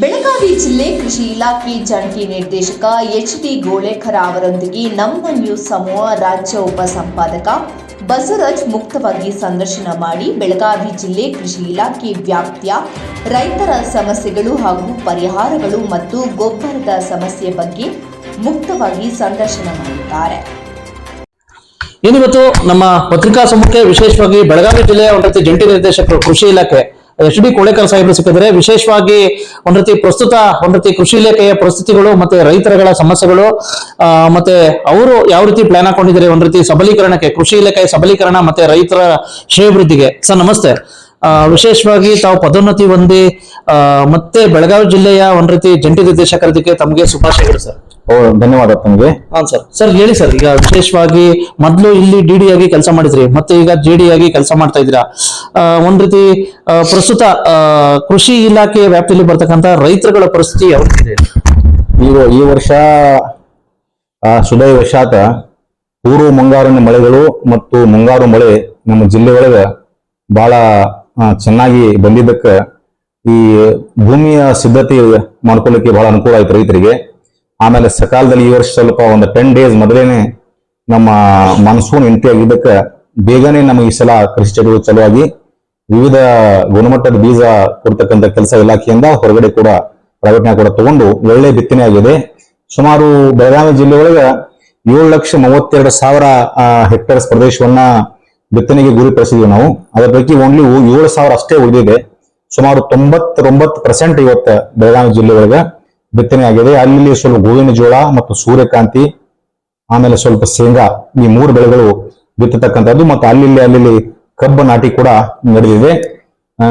ಬೆಳಗಾವಿ ಜಿಲ್ಲೆ ಕೃಷಿ ಇಲಾಖೆ ಜಂಟಿ ನಿರ್ದೇಶಕ ಎಚ್ ಡಿ ಗೋಳೇಕರ ಅವರೊಂದಿಗೆ ನಮ್ಮ ನ್ಯೂಸ್ ಸಮೂಹ ರಾಜ್ಯ ಉಪ ಸಂಪಾದಕ ಬಸವರಾಜ್ ಮುಕ್ತವಾಗಿ ಸಂದರ್ಶನ ಮಾಡಿ ಬೆಳಗಾವಿ ಜಿಲ್ಲೆ ಕೃಷಿ ಇಲಾಖೆ ವ್ಯಾಪ್ತಿಯ ರೈತರ ಸಮಸ್ಯೆಗಳು ಹಾಗೂ ಪರಿಹಾರಗಳು ಮತ್ತು ಗೊಬ್ಬರದ ಸಮಸ್ಯೆ ಬಗ್ಗೆ ಮುಕ್ತವಾಗಿ ಸಂದರ್ಶನ ಮಾಡಿದ್ದಾರೆ. ಏನಿವತ್ತು ನಮ್ಮ ಪತ್ರಿಕಾ ಸಮೂಹಕ್ಕೆ ವಿಶೇಷವಾಗಿ ಬೆಳಗಾವಿ ಜಿಲ್ಲೆಯ ಒಂದು ಜಂಟಿ ನಿರ್ದೇಶಕರು ಕೃಷಿ ಇಲಾಖೆ ಎಚ್ ಡಿ ಕೋಳೇಕರ್ ಸಾಹೇಬರು ಸಿಕ್ಕಿದ್ರೆ ವಿಶೇಷವಾಗಿ ಒಂದ್ ರೀತಿ ಪ್ರಸ್ತುತ, ಒಂದ್ ರೀತಿ ಕೃಷಿ ಇಲಾಖೆಯ ಪರಿಸ್ಥಿತಿಗಳು ಮತ್ತೆ ರೈತರುಗಳ ಸಮಸ್ಯೆಗಳು ಮತ್ತೆ ಅವರು ಯಾವ ರೀತಿ ಪ್ಲಾನ್ ಹಾಕೊಂಡಿದ್ದಾರೆ, ಒಂದ್ ರೀತಿ ಸಬಲೀಕರಣಕ್ಕೆ, ಕೃಷಿ ಇಲಾಖೆಯ ಸಬಲೀಕರಣ ಮತ್ತೆ ರೈತರ ಶ್ರೇಯವೃದ್ಧಿಗೆ ಸರ್, ನಮಸ್ತೆ. ವಿಶೇಷವಾಗಿ ತಾವು ಪದೋನ್ನತಿ ಹೊಂದಿ ಆ, ಮತ್ತೆ ಬೆಳಗಾವಿ ಜಿಲ್ಲೆಯ ಒಂದ್ ರೀತಿ ಜಂಟಿ ನಿರ್ದೇಶಕರದಕ್ಕೆ ತಮಗೆ ಶುಭಾಶಯಗಳು ಸರ್. ಓ ಧನ್ಯವಾದ ತಮಗೆ. ಹಾಂ ಸರ್. ಸರ್ ಹೇಳಿ ಸರ್ ಈಗ ವಿಶೇಷವಾಗಿ ಮೊದಲು ಇಲ್ಲಿ ಡಿ ಡಿ ಆಗಿ ಕೆಲಸ ಮಾಡಿದ್ರಿ ಮತ್ತೆ ಈಗ ಜೆ ಡಿ ಆಗಿ ಕೆಲಸ ಮಾಡ್ತಾ ಇದ್ದೀರಾ? ಒಂದ್ ರೀತಿ ಪ್ರಸ್ತುತ ಕೃಷಿ ಇಲಾಖೆ ವ್ಯಾಪ್ತಿಯಲ್ಲಿ ಬರ್ತಕ್ಕಂತ ರೈತರುಗಳ ಪರಿಸ್ಥಿತಿ ಯಾವ ರೀತಿ ಇದೆ? ಈಗ ಈ ವರ್ಷ ಆ, ಸುದಯ ವಶಾತ ಪೂರ್ವ ಮುಂಗಾರಿನ ಮಳೆಗಳು ಮತ್ತು ಮುಂಗಾರು ಮಳೆ ನಮ್ಮ ಜಿಲ್ಲೆ ಭಾಳ ಬಹಳ ಚೆನ್ನಾಗಿ ಬಂದಿದ್ದಕ್ಕೆ ಈ ಭೂಮಿಯ ಸಿದ್ಧತೆ ಮಾಡ್ಕೊಳ್ಳಿಕ್ಕೆ ಬಹಳ ಅನುಕೂಲ ಆಯ್ತು ರೈತರಿಗೆ. ಆಮೇಲೆ ಸಕಾಲದಲ್ಲಿ ಈ ವರ್ಷ ಸ್ವಲ್ಪ ಒಂದು ಟೆನ್ ಡೇಸ್ ಮೊದಲೇನೆ ನಮ್ಮ ಮಾನ್ಸೂನ್ ಎಂಟ್ರಿ ಆಗಿದ್ದಕ್ಕೆ ಬೇಗನೆ ನಮಗೆ ಈ ಸಲ ಕೃಷಿ ಚಟುವಟಿಕೆ ಚಲುವಾಗಿ ವಿವಿಧ ಗುಣಮಟ್ಟದ ಬೀಜ ಕೊಡ್ತಕ್ಕಂಥ ಕೆಲಸ ಇಲಾಖೆಯಿಂದ ಹೊರಗಡೆ ಕೂಡ ಪ್ರಕಟಣೆ ಕೂಡ ತಗೊಂಡು ಒಳ್ಳೆ ಬಿತ್ತನೆ ಆಗಿದೆ. ಸುಮಾರು ಬೆಳಗಾವಿ ಜಿಲ್ಲೆಯೊಳಗೆ ಏಳು ಲಕ್ಷ ಮೂವತ್ತೆರಡು ಸಾವಿರ ಹೆಕ್ಟೇರ್ಸ್ ಪ್ರದೇಶವನ್ನ ಬಿತ್ತನೆಗೆ ಗುರಿಪಡಿಸಿದ್ವಿ ನಾವು. ಅದರ ಪೈಕಿ ಓನ್ಲಿ ಏಳು ಸಾವಿರ ಅಷ್ಟೇ ಉಳಿದಿದೆ. ಸುಮಾರು ತೊಂಬತ್ತೊಂಬತ್ತು ಪರ್ಸೆಂಟ್ ಇವತ್ತು ಬೆಳಗಾವಿ ಜಿಲ್ಲೆ ಒಳಗ ಬಿತ್ತನೆ ಆಗಿದೆ. ಅಲ್ಲಿ ಸ್ವಲ್ಪ ಗೋವಿನ ಜೋಳ ಮತ್ತು ಸೂರ್ಯಕಾಂತಿ, ಆಮೇಲೆ ಸ್ವಲ್ಪ ಶೇಂಗಾ ಈ ಮೂರು ಬೆಳೆಗಳು ಬಿತ್ತತಕ್ಕಂಥದ್ದು ಮತ್ತು ಅಲ್ಲಿ ಅಲ್ಲಿ ಕಬ್ಬು ನಾಟಿ ಕೂಡ ನಡೆದಿದೆ.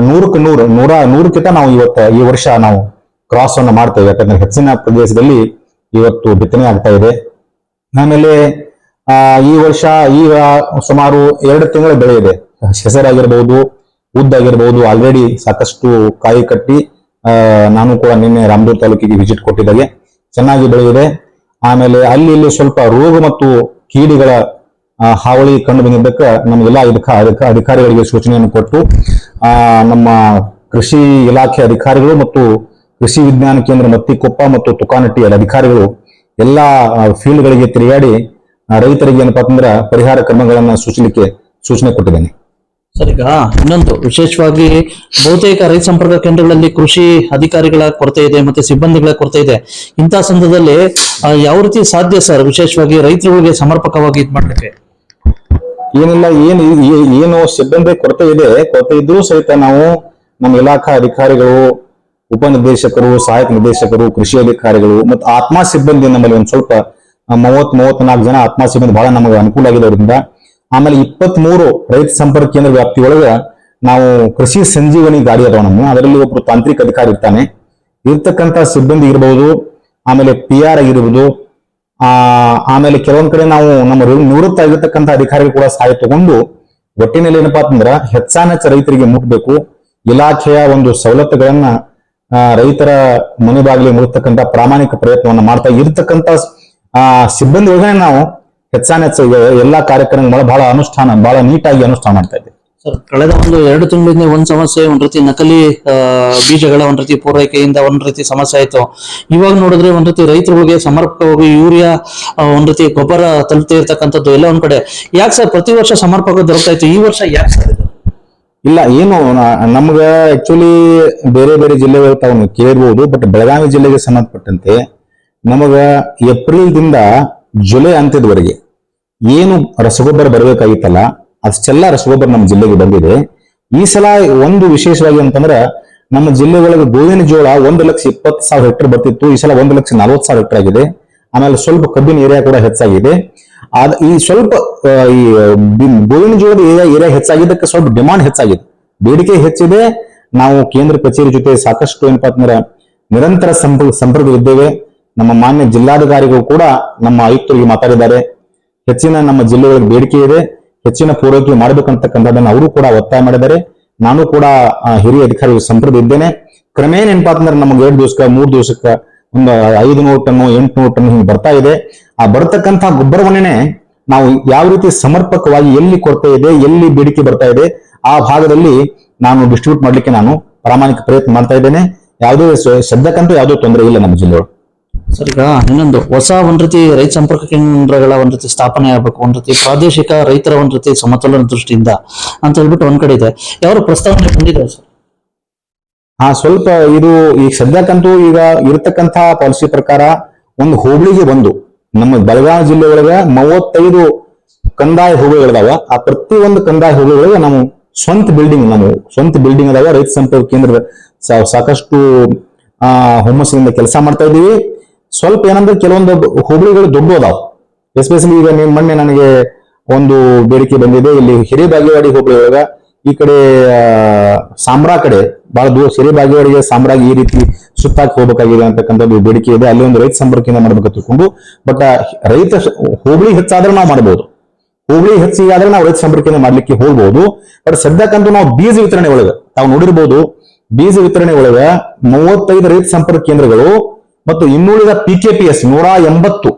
ನೂರಕ್ಕೆ ನೂರು, ನೂರ, ನೂರಕ್ಕಿಂತ ನಾವು ಇವತ್ತು ಈ ವರ್ಷ ನಾವು ಕ್ರಾಸ್ ಅನ್ನು ಮಾಡ್ತೇವೆ. ಯಾಕಂದ್ರೆ ಹೆಚ್ಚಿನ ಪ್ರದೇಶದಲ್ಲಿ ಇವತ್ತು ಬಿತ್ತನೆ ಆಗ್ತಾ ಇದೆ. ಆಮೇಲೆ ಆ, ಈ ವರ್ಷ ಈಗ ಸುಮಾರು ಎರಡು ತಿಂಗಳ ಬೆಳೆ ಇದೆ. ಹೆಸರಾಗಿರ್ಬಹುದು ಉದ್ದಾಗಿರ್ಬಹುದು ಆಲ್ರೆಡಿ ಸಾಕಷ್ಟು ಕಾಯಿ ಕಟ್ಟಿ ನಾನು ಕೂಡ ನಿನ್ನೆ ರಾಮದೂರ್ ತಾಲೂಕಿಗೆ ವಿಸಿಟ್ ಕೊಟ್ಟಿದ್ದಾಗೆ. ಚೆನ್ನಾಗಿ ಬೆಳೆಯಿದೆ ಆಮೇಲೆ ಅಲ್ಲಿ ಇಲ್ಲಿ ಸ್ವಲ್ಪ ರೋಗ ಮತ್ತು ಕೀಡಿಗಳ ಹಾವಳಿ ಕಂಡು ಬಂದಿದ್ದಕ್ಕೆ ನಮಗೆಲ್ಲ ಇದಕ್ಕ ಅಧಿಕಾರಿಗಳಿಗೆ ಸೂಚನೆಯನ್ನು ಕೊಟ್ಟು ನಮ್ಮ ಕೃಷಿ ಇಲಾಖೆ ಅಧಿಕಾರಿಗಳು ಮತ್ತು ಕೃಷಿ ವಿಜ್ಞಾನ ಕೇಂದ್ರ ಮತ್ತಿಕೊಪ್ಪ ಮತ್ತು ತುಕಾನಟ್ಟಿಯ ಅಧಿಕಾರಿಗಳು ಎಲ್ಲ ಫೀಲ್ಡ್ಗಳಿಗೆ ತಿರುಗಾಡಿ ರೈತರಿಗೆ ಏನಪ್ಪಾ ಅಂದ್ರೆ ಪರಿಹಾರ ಕ್ರಮಗಳನ್ನ ಸೂಚಲಿಕ್ಕೆ ಸೂಚನೆ ಕೊಟ್ಟಿದ್ದೇನೆ. ಸರ್ ಈಗ ಇನ್ನೊಂದು ವಿಶೇಷವಾಗಿ ಬಹುತೇಕ ರೈತ ಸಂಪರ್ಕ ಕೇಂದ್ರಗಳಲ್ಲಿ ಕೃಷಿ ಅಧಿಕಾರಿಗಳ ಕೊರತೆ ಇದೆ ಮತ್ತೆ ಸಿಬ್ಬಂದಿಗಳ ಕೊರತೆ ಇದೆ. ಇಂತಹ ಸಂದರ್ಭದಲ್ಲಿ ಯಾವ ರೀತಿ ಸಾಧ್ಯ ಸರ್ ವಿಶೇಷವಾಗಿ ರೈತರುಗಳಿಗೆ ಸಮರ್ಪಕವಾಗಿ ಇದ್ ಮಾಡ್ಲಿಕ್ಕೆ? ಏನಿಲ್ಲ ಏನು ಏನು ಸಿಬ್ಬಂದಿ ಕೊರತೆ ಇದೆ ಕೊರತೆ ಇದ್ರೂ ಸಹಿತ ನಾವು ನಮ್ಮ ಇಲಾಖಾ ಅಧಿಕಾರಿಗಳು ಉಪನಿರ್ದೇಶಕರು ಸಹಾಯಕ ನಿರ್ದೇಶಕರು ಕೃಷಿ ಅಧಿಕಾರಿಗಳು ಮತ್ತು ಆತ್ಮ ಸಿಬ್ಬಂದಿ ನಮ್ಮಲ್ಲಿ ಒಂದು ಸ್ವಲ್ಪ ಮೂವತ್ ಮೂವತ್ನಾಲ್ಕು ಜನ ಆತ್ಮ ಸಿಬ್ಬಂದಿ ಬಹಳ ನಮಗೆ ಅನುಕೂಲ ಆಗಿರೋದ್ರಿಂದ ಆಮೇಲೆ ಇಪ್ಪತ್ತ್ ಮೂರು ರೈತ ಸಂಪರ್ಕ ಕೇಂದ್ರ ವ್ಯಾಪ್ತಿಯೊಳಗ ನಾವು ಕೃಷಿ ಸಂಜೀವನಿ ಗಾಡಿ ಅದಾವ ನಮ್ಮ. ಅದರಲ್ಲಿ ಒಬ್ರು ತಾಂತ್ರಿಕ ಅಧಿಕಾರಿ ಇರ್ತಾನೆ. ಇರ್ತಕ್ಕಂತ ಸಿಬ್ಬಂದಿ ಇರಬಹುದು ಆಮೇಲೆ ಪಿ ಆರ್ ಆಗಿರ್ಬೋದು, ಆ, ಆಮೇಲೆ ಕೆಲವೊಂದ್ ಕಡೆ ನಾವು ನಮ್ಮ ನಿವೃತ್ತ ಆಗಿರ್ತಕ್ಕಂಥ ಅಧಿಕಾರಿಗಳು ಕೂಡ ಸಹಾಯ ತಗೊಂಡು ಒಟ್ಟಿನಲ್ಲಿ ಏನಪ್ಪಾ ಅಂತಂದ್ರ ಹೆಚ್ಚಾನೆಚ್ಚ ರೈತರಿಗೆ ಮುಟ್ಬೇಕು. ಇಲಾಖೆಯ ಒಂದು ಸವಲತ್ತುಗಳನ್ನ ರೈತರ ಮನೆ ಬಾಗಿಲಿಗೆ ಮುಟ್ಟತಕ್ಕಂಥ ಪ್ರಾಮಾಣಿಕ ಪ್ರಯತ್ನವನ್ನ ಮಾಡ್ತಾ ಇರ್ತಕ್ಕಂಥ ಆ ಸಿಬ್ಬಂದಿ ಒಳಗಡೆ ನಾವು ಹೆಚ್ಚಾನ ಹೆಚ್ಚು ಎಲ್ಲಾ ಕಾರ್ಯಕ್ರಮಗಳ ಬಹಳ ಅನುಷ್ಠಾನ ಬಹಳ ನೀಟಾಗಿ ಅನುಷ್ಠಾನ ಮಾಡ್ತಾ ಇದ್ದೇವೆ. ಸರ್ ಕಳೆದ ಒಂದು ಎರಡು ತಿಂಗಳಿಂದ ಒಂದ್ ಸಮಸ್ಯೆ ಒಂದ್ ರೀತಿ ನಕಲಿ ಬೀಜಗಳ ಒಂದ್ ರೀತಿ ಪೂರೈಕೆಯಿಂದ ಒಂದ್ ರೀತಿ ಸಮಸ್ಯೆ ಆಯ್ತು. ಇವಾಗ ನೋಡಿದ್ರೆ ಒಂದ್ ರೀತಿ ರೈತರುಗಳಿಗೆ ಸಮರ್ಪಕವಾಗಿ ಯೂರಿಯಾ ಒಂದ್ ರೀತಿ ಗೊಬ್ಬರ ತಲುಪ್ತಾ ಇರ್ತಕ್ಕಂಥದ್ದು ಎಲ್ಲ ಒಂದ್ ಕಡೆ. ಯಾಕೆ ಸರ್ ಪ್ರತಿ ವರ್ಷ ಸಮರ್ಪಕ ದೊರಕ್ತಾ ಇತ್ತು? ಈ ವರ್ಷ ಯಾಕೆ ಸರ್ ಇಲ್ಲ ಏನು ನಮ್ಗೆ ನಮ್ಗ ಆಕ್ಚುಲಿ ಬೇರೆ ಬೇರೆ ಜಿಲ್ಲೆಗಳು ತಾವು ಕೇಳಬಹುದು ಬಟ್ ಬೆಳಗಾವಿ ಜಿಲ್ಲೆಗೆ ಸಂಬಂಧಪಟ್ಟಂತೆ ನಮಗ ಏಪ್ರಿಲ್ದಿಂದ ಜುಲೈ ಅಂತ್ಯದವರೆಗೆ ಏನು ರಸಗೊಬ್ಬರ ಬರಬೇಕಾಗಿತ್ತಲ್ಲ, ಅಷ್ಟೆಲ್ಲ ರಸಗೊಬ್ಬರ ನಮ್ಮ ಜಿಲ್ಲೆಗೆ ಬಂದಿದೆ. ಈ ಸಲ ಒಂದು ವಿಶೇಷವಾಗಿ ಅಂತಂದ್ರ ನಮ್ಮ ಜಿಲ್ಲೆ ಒಳಗೆ ಗೋವಿನ ಜೋಳ ಒಂದು ಲಕ್ಷ ಇಪ್ಪತ್ತು ಸಾವಿರ ಹೆಕ್ಟರ್ ಬರ್ತಿತ್ತು, ಈ ಸಲ ಒಂದು ಲಕ್ಷ ನಲವತ್ತು ಸಾವಿರ ಹೆಕ್ಟರ್ ಆಗಿದೆ. ಆಮೇಲೆ ಸ್ವಲ್ಪ ಕಬ್ಬಿನ ಏರಿಯಾ ಕೂಡ ಹೆಚ್ಚಾಗಿದೆ. ಆದ ಈ ಸ್ವಲ್ಪ ಈ ಗೋವಿನ ಜೋಳದ ಏರಿಯಾ ಏರಿಯಾ ಹೆಚ್ಚಾಗಿದ್ದಕ್ಕೆ ಸ್ವಲ್ಪ ಡಿಮಾಂಡ್ ಹೆಚ್ಚಾಗಿದೆ. ಬೇಡಿಕೆ ಹೆಚ್ಚಿದೆ. ನಾವು ಕೇಂದ್ರ ಕಚೇರಿ ಜೊತೆ ಸಾಕಷ್ಟು ಏನಪ್ಪಾ ಅಂತಂದ್ರೆ ನಿರಂತರ ಸಂಪರ್ಕವಿದ್ದೇವೆ ನಮ್ಮ ಮಾನ್ಯ ಜಿಲ್ಲಾಧಿಕಾರಿಗಳು ಕೂಡ ನಮ್ಮ ಆಯುಕ್ತರಿಗೆ ಮಾತಾಡಿದ್ದಾರೆ. ಹೆಚ್ಚಿನ ನಮ್ಮ ಜಿಲ್ಲೆಗಳಿಗೆ ಬೇಡಿಕೆ ಇದೆ. ಹೆಚ್ಚಿನ ಪೂರೈಕೆ ಮಾಡಬೇಕಂತಕ್ಕಂಥದ್ದನ್ನು ಅವರು ಕೂಡ ಒತ್ತಾಯ ಮಾಡಿದ್ದಾರೆ. ನಾನು ಕೂಡ ಹಿರಿಯ ಅಧಿಕಾರಿಗಳ ಸಂಪರ್ಕ ಇದ್ದೇನೆ. ಕ್ರಮೇಣ ಏನಪ್ಪಾ ಅಂತಂದ್ರೆ ನಮಗೆ ಎರಡು ದಿವಸಕ್ಕೆ, ಮೂರು ದಿವಸಕ್ಕೆ, ಒಂದು ಐದು ನೂರು ಟನ್ನು ಎಂಟು ನೂರು ಟನ್ ಹಿಂಗೆ ಬರ್ತಾ ಇದೆ. ಆ ಬರ್ತಕ್ಕಂಥ ಗೊಬ್ಬರವನ್ನೇ ನಾವು ಯಾವ ರೀತಿ ಸಮರ್ಪಕವಾಗಿ ಎಲ್ಲಿ ಕೊರತೆ ಇದೆ, ಎಲ್ಲಿ ಬೇಡಿಕೆ ಬರ್ತಾ ಇದೆ, ಆ ಭಾಗದಲ್ಲಿ ನಾನು ಡಿಸ್ಟ್ರಿಬ್ಯೂಟ್ ಮಾಡ್ಲಿಕ್ಕೆ ನಾನು ಪ್ರಾಮಾಣಿಕ ಪ್ರಯತ್ನ ಮಾಡ್ತಾ ಇದ್ದೇನೆ. ಯಾವುದೇ ಶಬ್ದಕ್ಕಂತೂ ಯಾವುದೇ ಯಾವುದೂ ತೊಂದರೆ ಇಲ್ಲ ನಮ್ಮ ಜಿಲ್ಲೆಯೊಳಗೆ. ಸರ್ ಈಗ ಇನ್ನೊಂದು, ಹೊಸ ಒಂದ್ ರೀತಿ ರೈತ ಸಂಪರ್ಕ ಕೇಂದ್ರಗಳ ಒಂದ್ ರೀತಿ ಸ್ಥಾಪನೆ ಆಗ್ಬೇಕು, ಒಂದ್ ರೀತಿ ಪ್ರಾದೇಶಿಕ ರೈತರ ಒಂದ್ ರೀತಿ ಸಮತೋಲನ ದೃಷ್ಟಿಯಿಂದ ಅಂತ ಹೇಳ್ಬಿಟ್ಟು ಒಂದ್ ಕಡೆ ಇದೆ. ಯಾವ ಪ್ರಸ್ತಾವನೆ ಬಂದಿದೆ ಸರ್? ಹಾ, ಸ್ವಲ್ಪ ಇದು ಈಗ ಸದ್ಯಕ್ಕಂತೂ ಈಗ ಇರತಕ್ಕಂತ ಪಾಲಿಸಿ ಪ್ರಕಾರ ಒಂದು ಹೋಬಳಿಗೆ ಒಂದು ನಮ್ಮ ಬೆಳಗಾವಿ ಜಿಲ್ಲೆ ಮೂವತ್ತೈದು ಕಂದಾಯ ಹೋಬಳಿಗಳಿದಾವ. ಆ ಪ್ರತಿ ಒಂದು ಕಂದಾಯ ಹೋಬಳಿಗಳಿಗೆ ನಾವು ಸ್ವಂತ ಬಿಲ್ಡಿಂಗ್ ನಾವು ಸ್ವಂತ ಬಿಲ್ಡಿಂಗ್ ಅದಾವ. ರೈತ ಸಂಪರ್ಕ ಕೇಂದ್ರ ಸಾಕಷ್ಟು, ಆ, ಹುಮ್ಮಸ್ಸಿನಿಂದ ಕೆಲಸ ಮಾಡ್ತಾ ಇದೀವಿ ಸ್ವಲ್ಪ ಏನಂದ್ರೆ ಕೆಲವೊಂದು ಹೋಬಳಿಗಳು ದೊಡ್ಡ ಅದಾವ ಎಸ್ಪೆಷಲಿ ಈಗ ನಿಮ್ ಮೊನ್ನೆ ನನಗೆ ಒಂದು ಬೇಡಿಕೆ ಬಂದಿದೆ. ಇಲ್ಲಿ ಹಿರೇಬಾಗೇವಾಡಿ ಹೋಬಳಿ ಒಳಗ ಈ ಕಡೆ ಸಾಮ್ರಾ ಕಡೆ ಬಹಳ ದೂರ ಹಿರೇಬಾಗೇವಾಡಿಗೆ ಸಾಂಬ್ರಾಗಿ ಈ ರೀತಿ ಸುತ್ತಾಕಿ ಹೋಗ್ಬೇಕಾಗಿದೆ ಅಂತಕ್ಕಂಥದ್ದು ಬೇಡಿಕೆ ಇದೆ. ಅಲ್ಲಿ ಒಂದು ರೈತ ಸಂಪರ್ಕದಿಂದ ಮಾಡ್ಬೇಕು ತಿಳ್ಕೊಂಡು, ಬಟ್ ರೈತ ಹೋಬಳಿ ಹೆಚ್ಚಾದ್ರೆ ನಾವು ಮಾಡ್ಬೋದು. ಹೋಬಳಿ ಹೆಚ್ಚಿಗಾದ್ರೆ ನಾವು ರೈತ ಸಂಪರ್ಕದಿಂದ ಮಾಡ್ಲಿಕ್ಕೆ ಹೋಗ್ಬೋದು. ಬಟ್ ಸದ್ಯಕ್ಕಂತೂ ನಾವು ಬೀಜ ವಿತರಣೆ ಒಳಗೆ, ತಾವು ನೋಡಿರ್ಬೋದು, ಬೀಜ ವಿತರಣೆ ಒಳಗ ಮೂವತ್ತೈದು ರೈತ ಸಂಪರ್ಕ ಕೇಂದ್ರಗಳು ಮತ್ತು ಇನ್ನುಳಿದ ಪಿ ಕೆ ಪಿ ಎಸ್ ನೂರ ಎಂಬತ್ತು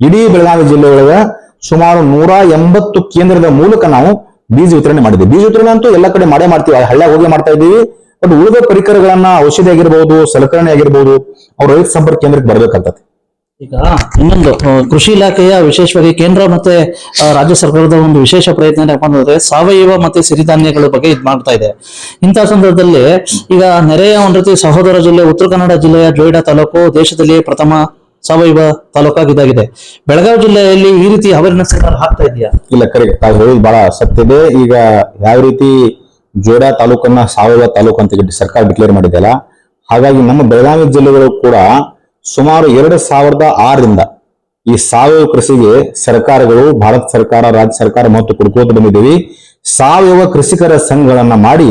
ಇಡೀ ಬೆಳಗಾವಿ ಜಿಲ್ಲೆಯೊಳಗ ಸುಮಾರು ನೂರ ಎಂಬತ್ತು ಕೇಂದ್ರದ ಮೂಲಕ ನಾವು ಬೀಜ ವಿತರಣೆ ಮಾಡಿದ್ದೀವಿ. ಬೀಜ ವಿತರಣೆ ಅಂತೂ ಎಲ್ಲ ಕಡೆ ಮಾಡೇ ಮಾಡ್ತೀವಿ. ಹಳ್ಳ ಹೋಗಿ ಮಾಡ್ತಾ ಇದ್ದೀವಿ. ಬಟ್ ಉಳಿದ ಪರಿಕರಗಳನ್ನ ಔಷಧಿ ಆಗಿರ್ಬೋದು, ಸಲಕರಣೆ ಆಗಿರ್ಬೋದು, ಅವ್ರ ರೈತ ಸಂಪರ್ಕ ಕೇಂದ್ರಕ್ಕೆ ಬರ್ಬೇಕಾಗ್ತದೆ. ಈಗ ಇನ್ನೊಂದು ಕೃಷಿ ಇಲಾಖೆಯ ವಿಶೇಷವಾಗಿ ಕೇಂದ್ರ ಮತ್ತೆ ರಾಜ್ಯ ಸರ್ಕಾರದ ಒಂದು ವಿಶೇಷ ಪ್ರಯತ್ನ ಏನಪ್ಪ ಅಂತಂದ್ರೆ ಸಾವಯವ ಮತ್ತೆ ಸಿರಿಧಾನ್ಯಗಳ ಬಗ್ಗೆ ಇದ್ ಮಾಡ್ತಾ ಇದೆ. ಇಂತಹ ಸಂದರ್ಭದಲ್ಲಿ ಈಗ ನೆರೆಯ ಒಂದ್ ಸಹೋದರ ಜಿಲ್ಲೆ, ಉತ್ತರ ಕನ್ನಡ ಜಿಲ್ಲೆಯ ಜೋಯಿಡಾ ತಾಲೂಕು ದೇಶದಲ್ಲಿ ಪ್ರಥಮ ಸಾವಯವ ತಾಲೂಕಾಗಿ ಇದಾಗಿದೆ ಬೆಳಗಾವಿ ಜಿಲ್ಲೆಯಲ್ಲಿ ಈ ರೀತಿ ಅವೇರ್ನೆಸ್ ಹಾಕ್ತಾ ಇದೆಯಾ? ಇಲ್ಲ ಕರೆಕ್ಟ್ ತಾವು ಹೇಳಿದ್ ಬಹಳ ಸತ್ಯ ಇದೆ. ಈಗ ಯಾವ ರೀತಿ ಜೋಡಾ ತಾಲೂಕನ್ನ ಸಾವಯವ ತಾಲೂಕು ಅಂತ ಸರ್ಕಾರ ಡಿಕ್ಲೇರ್ ಮಾಡಿದೆಯಲ್ಲ, ಹಾಗಾಗಿ ನಮ್ಮ ಬೆಳಗಾವಿ ಜಿಲ್ಲೆಗಳು ಕೂಡ ಸುಮಾರು ಎರಡು ಸಾವಿರದ ಆರರಿಂದ ಈ ಸಾವಯವ ಕೃಷಿಗೆ ಸರ್ಕಾರಗಳು, ಭಾರತ ಸರ್ಕಾರ, ರಾಜ್ಯ ಸರ್ಕಾರ ಮತ್ತು ಕೊಡ್ಕೋತ ಬಂದಿದ್ದೀವಿ. ಸಾವಯವ ಕೃಷಿಕರ ಸಂಘಗಳನ್ನ ಮಾಡಿ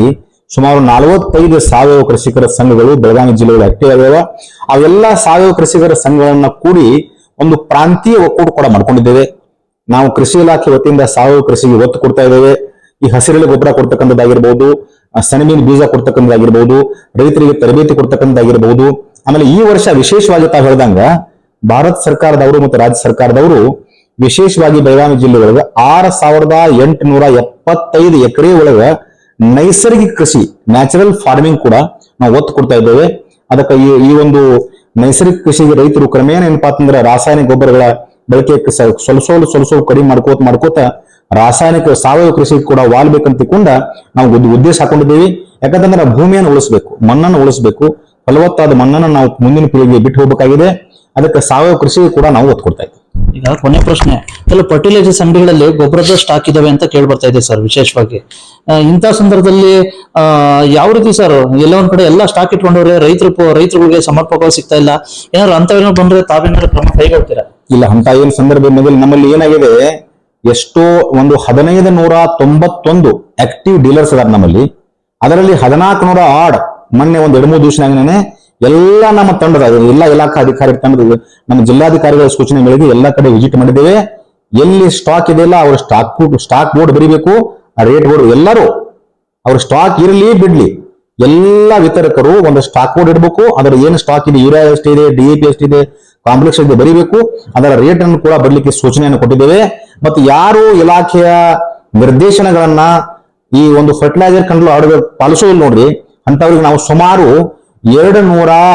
ಸುಮಾರು ನಲವತ್ತೈದು ಸಾವಯವ ಕೃಷಿಕರ ಸಂಘಗಳು ಬೆಳಗಾವಿ ಜಿಲ್ಲೆಯಲ್ಲಿ ಆಕ್ಟಿವ್ ಆಗ್ಯಾವ ಅವೆಲ್ಲ ಸಾವಯವ ಕೃಷಿಕರ ಸಂಘಗಳನ್ನ ಕೂಡಿ ಒಂದು ಪ್ರಾಂತೀಯ ಒಕ್ಕೂಟ ಕೂಡ ಮಾಡ್ಕೊಂಡಿದ್ದೇವೆ. ನಾವು ಕೃಷಿ ಇಲಾಖೆ ವತಿಯಿಂದ ಸಾವಯವ ಕೃಷಿಗೆ ಒತ್ತು ಕೊಡ್ತಾ ಇದ್ದೇವೆ. ಈ ಹಸಿರೆಲೆ ಗೊಬ್ಬರ ಕೊಡ್ತಕ್ಕಂಥದ್ದಾಗಿರ್ಬೋದು, ಆ ಸೆಣಬಿನ ಬೀಜ ಕೊಡ್ತಕ್ಕಂಥದ್ದಾಗಿರ್ಬೋದು, ರೈತರಿಗೆ ತರಬೇತಿ ಕೊಡ್ತಕ್ಕಂಥದ್ದಾಗಿರ್ಬೋದು. ಆಮೇಲೆ ಈ ವರ್ಷ ವಿಶೇಷವಾಗಿ ತಾವು ಹೇಳ್ದಂಗ ಭಾರತ ಸರ್ಕಾರದವರು ಮತ್ತು ರಾಜ್ಯ ಸರ್ಕಾರದವರು ವಿಶೇಷವಾಗಿ ಬೆಳಗಾವಿ ಜಿಲ್ಲೆ ಒಳಗ ಆರು ಸಾವಿರದ ಎಂಟುನೂರ ಎಪ್ಪತ್ತೈದು ಎಕರೆ ಒಳಗ ನೈಸರ್ಗಿಕ ಕೃಷಿ ನ್ಯಾಚುರಲ್ ಫಾರ್ಮಿಂಗ್ ಕೂಡ ನಾವು ಒತ್ತು ಕೊಡ್ತಾ ಇದ್ದೇವೆ. ಅದಕ್ಕೆ ಈ ಈ ಒಂದು ನೈಸರ್ಗಿಕ ಕೃಷಿಗೆ ರೈತರು ಕ್ರಮೇಣ ಏನಪ್ಪಾ ಅಂತಂದ್ರೆ ರಾಸಾಯನಿಕ ಗೊಬ್ಬರಗಳ ಬಳಕೆ ಸ್ವಲ್ಪ ಸ್ವಲ್ಪ ಕಡಿಮೆ ಮಾಡ್ಕೋತ ಮಾಡ್ಕೋತ ರಾಸಾಯನಿಕ ಸಾವಯವ ಕೃಷಿ ಕೂಡ ವಾಲ್ಬೇಕಂತ ತಿಳ್ಕೊಂಡ ನಾವು ಉದ್ದೇಶ ಹಾಕೊಂಡಿದ್ದೀವಿ. ಯಾಕಂತಂದ್ರೆ ಭೂಮಿಯನ್ನು ಉಳಿಸ್ಬೇಕು, ಮಣ್ಣನ್ನು ಉಳಿಸಬೇಕು. ಫಲವತ್ತಾದ ಮಣ್ಣನ್ನು ನಾವು ಮುಂದಿನ ಪೀಳಿಗೆಗೆ ಬಿಟ್ಟು ಹೋಗಬೇಕಾಗಿದೆ. ಅದಕ್ಕೆ ಸಾವಯವ ಕೃಷಿಗೆ ಕೂಡ ನಾವು ಒತ್ತು ಕೊಡ್ತಾ ಇದ್ದೀವಿ. ಈಗ ಕೊನೆ ಪ್ರಶ್ನೆ ಕೆಲವು ಫರ್ಟಿಲೈಸರ್ಸ್ ಅಂಗಡಿಗಳಲ್ಲಿ ಗೊಬ್ಬರದ ಸ್ಟಾಕ್ ಇದಾವೆ ಅಂತ ಕೇಳಿ ಬರ್ತಾ ಇದೆ ಸರ್ ವಿಶೇಷವಾಗಿ. ಇಂಥ ಸಂದರ್ಭದಲ್ಲಿ ಯಾವ ರೀತಿ ಸರ್ ಎಲ್ಲ ಒಂದ್ ಕಡೆ ಎಲ್ಲ ಸ್ಟಾಕ್ ಇಟ್ಕೊಂಡವ್ರೆ ರೈತರು ರೈತರುಗಳಿಗೆ ಸಮರ್ಪಕವಾಗಿ ಸಿಗ್ತಾ ಇಲ್ಲ. ಏನಾದ್ರು ಅಂತವೇನೋ ಬಂದ್ರೆ ತಾವೇನಾದ್ರು ಕ್ರಮ ಕೈಗೊಳ್ತೀರಾ? ಇಲ್ಲ ಅಂತ ಏನು ಸಂದರ್ಭ ಬಂದಲ್ಲಿ ನಮ್ಮಲ್ಲಿ ಏನಾಗಿದೆ ಎಷ್ಟೋ ಒಂದು ಹದಿನೈದು ನೂರ ತೊಂಬತ್ತೊಂದು ಆಕ್ಟಿವ್ ಡೀಲರ್ಸ್ ಅದಾರ ನಮ್ಮಲ್ಲಿ. ಅದರಲ್ಲಿ ಹದಿನಾಲ್ಕು ನೂರ ಆಡ್ ಮೊನ್ನೆ ಒಂದು ಎರಡು ಮೂರು ದಿವಸನಾಗನೇ ಎಲ್ಲ ನಮ್ಮ ತಂಡದ ಎಲ್ಲ ಇಲಾಖಾ ಅಧಿಕಾರಿ ತಂಡದ ನಮ್ಮ ಜಿಲ್ಲಾಧಿಕಾರಿಗಳ ಸೂಚನೆ ಮೇರೆಗೆ ಎಲ್ಲ ಕಡೆ ವಿಸಿಟ್ ಮಾಡಿದ್ದೇವೆ. ಎಲ್ಲಿ ಸ್ಟಾಕ್ ಇದೆಯಲ್ಲ ಅವ್ರ ಸ್ಟಾಕ್ ಸ್ಟಾಕ್ ಬೋರ್ಡ್ ಬರೀಬೇಕು ರೇಟ್ ಬೋರ್ಡ್ ಎಲ್ಲರೂ ಅವ್ರ ಸ್ಟಾಕ್ ಇರಲಿ ಬಿಡ್ಲಿ. ಎಲ್ಲ ವಿತರಕರು ಒಂದು ಸ್ಟಾಕ್ ಬೋರ್ಡ್ ಇಡಬೇಕು, ಅದರ ಏನು ಸ್ಟಾಕ್ ಇದೆ, ಯೂರಿಯಾ ಎಷ್ಟಿದೆ ಡಿಎಪಿ ಎಷ್ಟಿದೆ ಕಾಂಪ್ಲೆಕ್ಸ್ ಇದೆ ಬರೀಬೇಕು, ಅದರ ರೇಟ್ ಅನ್ನು ಕೂಡ ಬರಲಿಕ್ಕೆ ಸೂಚನೆಯನ್ನು ಕೊಟ್ಟಿದ್ದೇವೆ. ಮತ್ತು ಯಾರು ಇಲಾಖೆಯ ನಿರ್ದೇಶನಗಳನ್ನ ಈ ಒಂದು ಫರ್ಟಿಲೈಸರ್ ಕಂಟ್ರೋಲ್ ಆರ್ಡರ್ ಪಾಲಿಸೋದಿಲ್ಲ ನೋಡ್ರಿ ಅಂತವ್ರಿಗೆ ನಾವು ಸುಮಾರು ಎರಡು ನೂರ